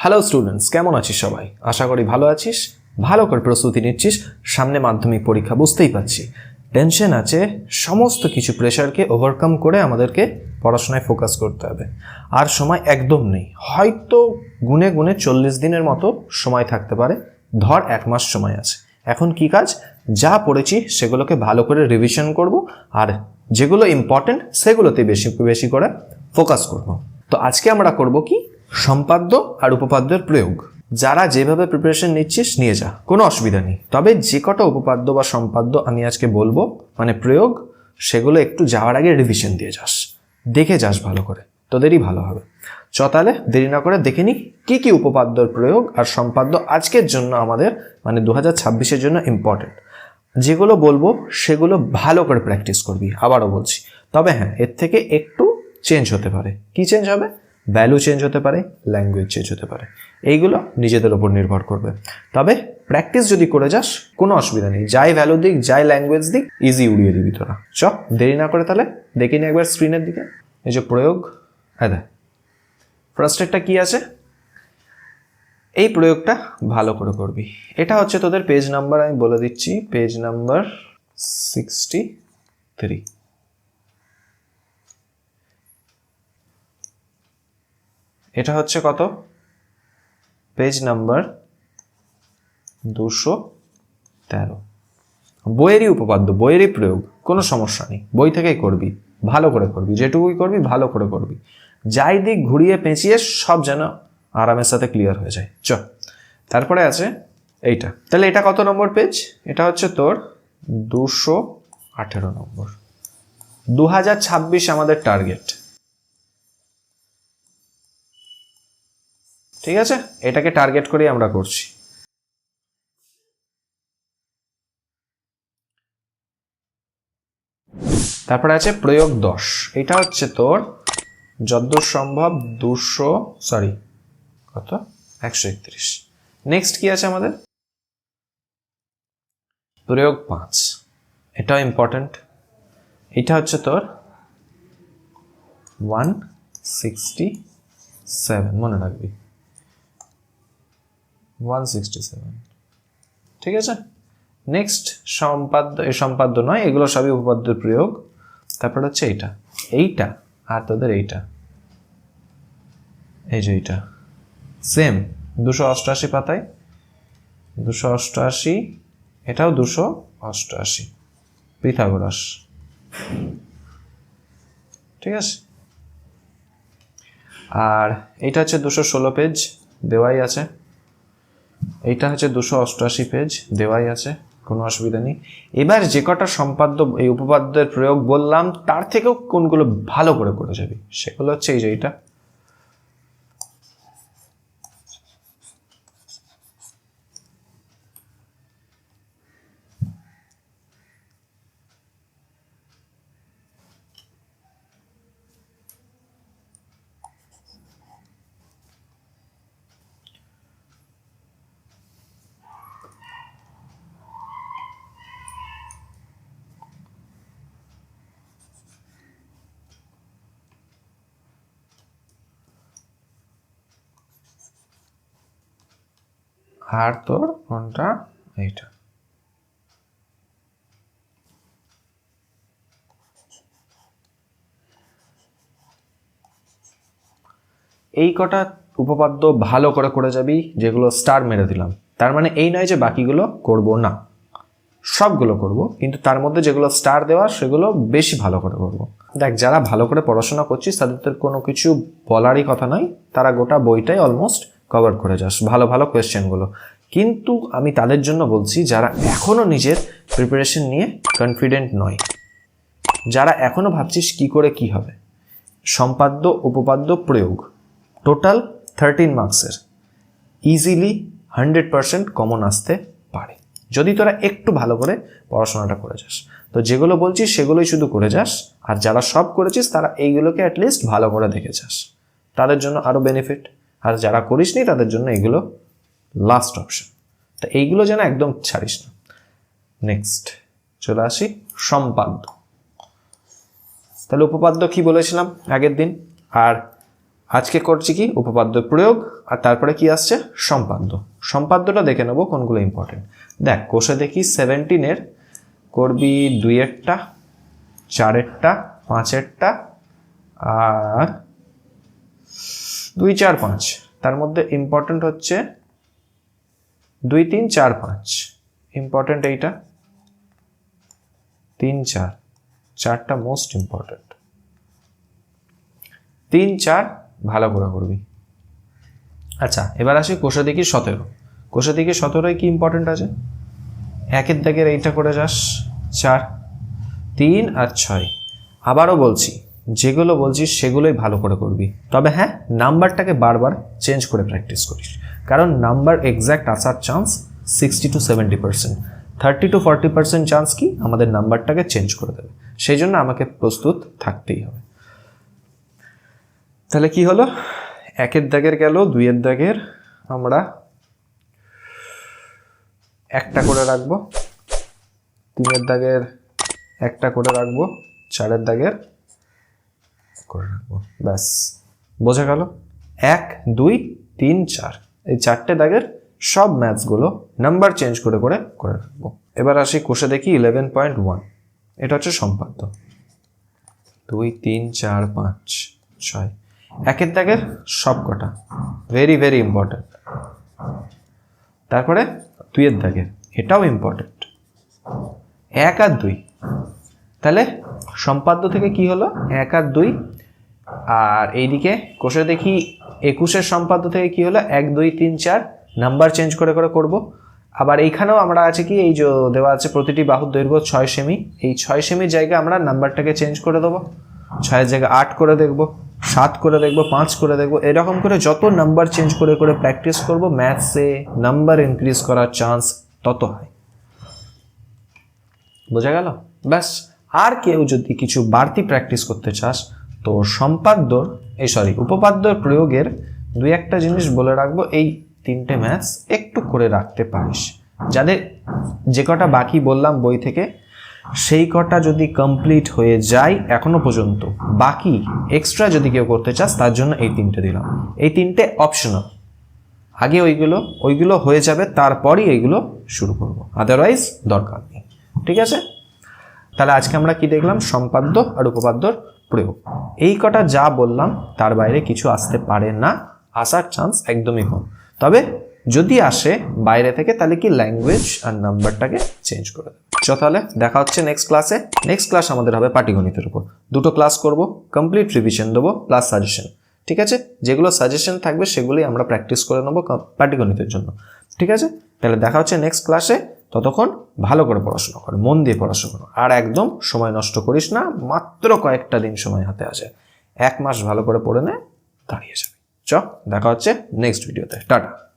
Hello students কেমন আছিস সবাই? আশা করি ভালো আছিস। ভালো করে প্রস্তুতি নিচ্ছিস। সামনে মাধ্যমিক পরীক্ষা বুঝতেই পারছি। টেনশন আছে, সমস্ত কিছু প্রেশারকে ওভারকাম করে আমাদেরকে পড়াশোনায় ফোকাস করতে হবে। আর সময় একদম নেই। হয়তো গুনে গুনে চল্লিশ দিনের মতো সময় থাকতে পারে। ধর এক মাস সময় আছে। এখন কি কাজ? যা পড়েছি সেগুলোকে ভালো করে রিভিশন করব আর যেগুলো ইম্পর্টেন্ট সেগুলোতে বেশি বেশি করে ফোকাস করব। তো আজকে আমরা করব কি? সম্পাদ্য আর উপপাদ্যের প্রয়োগ। যারা যেভাবে প্রিপারেশন নিচ্ছিস, নিয়ে যা। কোনো অসুবিধা নেই। তবে যে কটা উপপাদ্য বা সম্পাদ্য আমি আজকে বলব মানে প্রয়োগ, সেগুলো একটু যাওয়ার আগে রিভিশন দিয়ে যাস। দেখে যাস ভালো করে। তোদেরই ভালো হবে। চ তাহলে, দেরি না করে দেখে নি কী কী উপপাদ্যর প্রয়োগ আর সম্পাদ্য আজকের জন্য আমাদের মানে দু হাজার ছাব্বিশের জন্য ইম্পর্টেন্ট যেগুলো বলব, সেগুলো ভালো করে প্র্যাকটিস করবি। আবারও বলছি। তবে হ্যাঁ এর থেকে একটু চেঞ্জ হতে পারে। কি চেঞ্জ হবে? ভ্যালু চেঞ্জ হতে পারে ল্যাঙ্গুয়েজ চেঞ্জ হতে পারে। এইগুলো নিজেদের ওপর নির্ভর করবে। তবে প্র্যাকটিস যদি করে যাস, কোনো অসুবিধা নেই। যাই ভ্যালু দিক, যাই ল্যাঙ্গুয়েজ দিক ইজি উড়িয়ে দিবি তোরা। চ, দেরি না করে তাহলে দেখে নি একবার স্ক্রিনের দিকে। এই যে প্রয়োগ হ্যাঁ দেখ। ফার্স্ট একটা কি আছে? এই প্রয়োগটা ভালো করে করবি। এটা হচ্ছে তোদের পেজ নাম্বার আমি বলে দিচ্ছি পেজ নাম্বার সিক্সটি থ্রি এটা হচ্ছে কত? পেজ নাম্বার দুশো তেরো। বইয়েরই উপপাদ্য, বইয়েরই প্রয়োগ, কোনো সমস্যা নেই। বই থেকেই করবি, ভালো করে করবি, যেটুকুই করবি, ভালো করে করবি। যাই দিক ঘুরিয়ে পেঁচিয়ে সব যেন আরামের সাথে ক্লিয়ার হয়ে যায়। চ, তারপরে আছে এইটা। তাহলে এটা কত নম্বর পেজ এটা হচ্ছে তোর দুশো আঠেরো নম্বর। দু হাজার ছাব্বিশ আমাদের টার্গেট ঠিক আছে? এটাকে টার্গেট করেই আমরা করছি। তারপরে আছে প্রয়োগ দশ। এটা হচ্ছে তোর যদ্দূর সম্ভব দুশো সরি কত? একশো একত্রিশ। নেক্সট কি আছে আমাদের? প্রয়োগ পাঁচ। এটাও ইম্পর্ট্যান্ট এটা হচ্ছে তোর ওয়ান সিক্সটি সেভেন মনে রাখবি। ওয়ান সিক্সটি সেভেন ঠিক আছে? নেক্সট সম্পাদ্য সম্পাদ্য নয়, এগুলো সবই উপপাদ্যের প্রয়োগ। তারপর হচ্ছে এইটা। এইটা আর তোদের এইটা। এই যে এইটা। সেম দুশো অষ্টআশি পাতায়। দুশো অষ্টআশি, এটাও দুশো অষ্টআশি। পিথাগোরাস। ঠিক আছে? আর এইটা হচ্ছে দুশো ষোলো পেজ দেওয়াই আছে। এইটা হচ্ছে দুশো অষ্টআশি পেজ দেওয়াই আছে, কোনো অসুবিধা নেই। এবার যে কটা সম্পাদ্য এই উপপাদ্যের প্রয়োগ বললাম, তার থেকেও কোনগুলো ভালো করে করে যাবি, সেগুলো হচ্ছে এই যে এইটা। আর তোর, কোনটা? এইটা। এই কটা উপপাদ্য ভালো করে করে যাবি, যেগুলো স্টার মেরে দিলাম। তার মানে এই নয় যে বাকিগুলো করব না। সবগুলো করব, কিন্তু তার মধ্যে যেগুলো স্টার দেওয়া, সেগুলো বেশি ভালো করে করব। দেখ, যারা ভালো করে পড়াশোনা করছিস, তাদের কোনো কিছু বলারই কথা নয়। তারা গোটা বইটাই অলমোস্ট কভার করে যাস ভালো ভালো কোয়েশ্চেনগুলো কিন্তু আমি তাদের জন্য বলছি, যারা এখনও নিজের প্রিপারেশন নিয়ে কনফিডেন্ট নয়, যারা এখনও ভাবছিস কি করে কি হবে, সম্পাদ্য, উপপাদ্য প্রয়োগ টোটাল থার্টিন মার্কসের ইজিলি হান্ড্রেড পারসেন্ট কমন আসতে পারে। যদি তোরা একটু ভালো করে পড়াশোনাটা করে যাস, তো যেগুলো বলছিস সেগুলোই শুধু করে যাস, আর যারা সব করেছিস তারা এইগুলোকে অ্যাটলিস্ট ভালো করে দেখে যাস। তাদের জন্য আরও বেনিফিট আর যারা করিসনি, তাদের জন্য এগুলো লাস্ট অপশন তা এইগুলো যেন একদম ছাড়িস না। নেক্সট চলে আসি সম্পাদ্য। তাহলে উপপাদ্য কি বলেছিলাম আগের দিন? আর আজকে করছি কি? উপপাদ্য প্রয়োগ, আর তারপরে কি আসছে? সম্পাদ্য। সম্পাদ্যটা দেখে নেব কোনগুলো ইম্পর্টেন্ট দেখ, কোষে দেখি সেভেন্টিনের করবি দুইয়েরটা, চারেরটা, পাঁচেরটা, আর দুই চার পাঁচ। তার মধ্যে ইম্পর্টেন্ট হচ্ছে দুই তিন চার পাঁচ। ইম্পর্টেন্ট এইটা? তিন চার। চারটা মোস্ট ইম্পর্টেন্ট তিন চার, ভালো করে করবি। আচ্ছা এবার আসি কোষে দেখি সতেরো। কোষে দেখি সতেরোয় কি ইম্পর্টেন্ট আছে? একের দাগের এইটা করে যাস, চার, তিন আর ছয়। আবারও বলছি যেগুলো বলছিস সেগুলোই ভালো করে করবি। তবে হ্যাঁ নাম্বারটাকে বারবার চেঞ্জ করে প্র্যাকটিস করিস। কারণ নাম্বার এক্স্যাক্ট আসার chance sixty to seventy percent thirty to forty percent chance কি? আমাদের নাম্বারটাকে চেঞ্জ করে দেবে। সেই জন্য আমাকে প্রস্তুত থাকতেই হবে। তাহলে কি হলো? একের দাগের গেল, দুইয়ের দাগের আমরা একটা করে রাখব। তিনের দাগের একটা করে রাখব। চারের দাগের করে রাখব। ব্যাস। বোঝা গেল? এক, দুই, তিন, চার। এই চারটে দাগের সব ম্যাথসগুলো নাম্বার চেঞ্জ করে করে করে রাখব। এবার আসি কোষে দেখি ইলেভেন পয়েন্ট ওয়ান। এটা হচ্ছে সম্পাদ্য। দুই, তিন, চার, পাঁচ, ছয়। একের দাগের সব কটা ভেরি ভেরি ইম্পর্ট্যান্ট তারপরে দুইয়ের দাগের। এটাও ইম্পর্ট্যান্ট এক আর দুই। তাহলে সম্পাদ্য থেকে কি হলো? এক আর দুই আর এইদিকে কোষে দেখি একুশের সম্পাদ্য থেকে কি হলো? এক, দুই, তিন, চার নাম্বার চেঞ্জ করে করে করব। আবার এইখানেও আমরা আছে কি? এই যে দেওয়া আছে প্রতিটি বাহুর দৈর্ঘ্য ছয় সেমি। এই ছয় সেমির জায়গায় আমরা নাম্বারটাকে চেঞ্জ করে দেবো। ছয়ের জায়গায় আট করে দেখব, সাত করে দেখব, পাঁচ করে দেখব। এরকম করে যত নাম্বার চেঞ্জ করে করে প্র্যাকটিস করব, ম্যাথসে নাম্বার ইনক্রিজ করার চান্স তত হয়। বোঝা গেল? ব্যাস, আর কেউ যদি কিছু বাড়তি প্র্যাকটিস করতে চাস তো সম্পাদ্যর এই সরি উপপাদ্যর প্রয়োগের দুই একটা জিনিস বলে রাখব। এই তিনটে ম্যাথস একটু করে রাখতে পারিস। যাদের যে কটা বাকি বললাম বই থেকে, সেই কটা যদি কমপ্লিট হয়ে যায় এখনও পর্যন্ত, বাকি এক্সট্রা যদি কেউ করতে চাস, তার জন্য এই তিনটে দিলাম। এই তিনটে অপশনাল আগে ওইগুলো ওইগুলো হয়ে যাবে, তারপরই এইগুলো শুরু করব। আদারওয়াইজ দরকার নেই। ঠিক আছে? তাহলে আজকে আমরা কি দেখলাম? সম্পাদ্য আর উপপাদ্যর প্রয়োগ। এই কটা যা বললাম, তার বাইরে কিছু আসতে পারে না। আসার চান্স একদমই কম। তবে যদি আসে বাইরে থেকে, তাহলে কি ল্যাঙ্গুয়েজ আর নাম্বারটাকে চেঞ্জ করে দেবে? চ তাহলে দেখা হচ্ছে নেক্সট ক্লাসে নেক্সট ক্লাস আমাদের হবে পাটিগণিতের উপর। দুটো ক্লাস করব কমপ্লিট রিভিশন দেবো প্লাস সাজেশন ঠিক আছে? যেগুলো সাজেশন থাকবে, সেগুলোই আমরা প্র্যাকটিস করে নেব পাটিগণিতের জন্য। ঠিক আছে? তাহলে দেখা হচ্ছে নেক্সট ক্লাসে ততক্ষণ ভালো করে পড়াশোনা কর, মন দিয়ে পড়াশোনা করো। আর একদম সময় নষ্ট করিস না, মাত্র কয়েকটা দিন সময় হাতে আসে। এক মাস ভালো করে পড়ে নে, দাঁড়িয়ে যাবে। চ, দেখা হচ্ছে নেক্সট ভিডিওতে টাটা।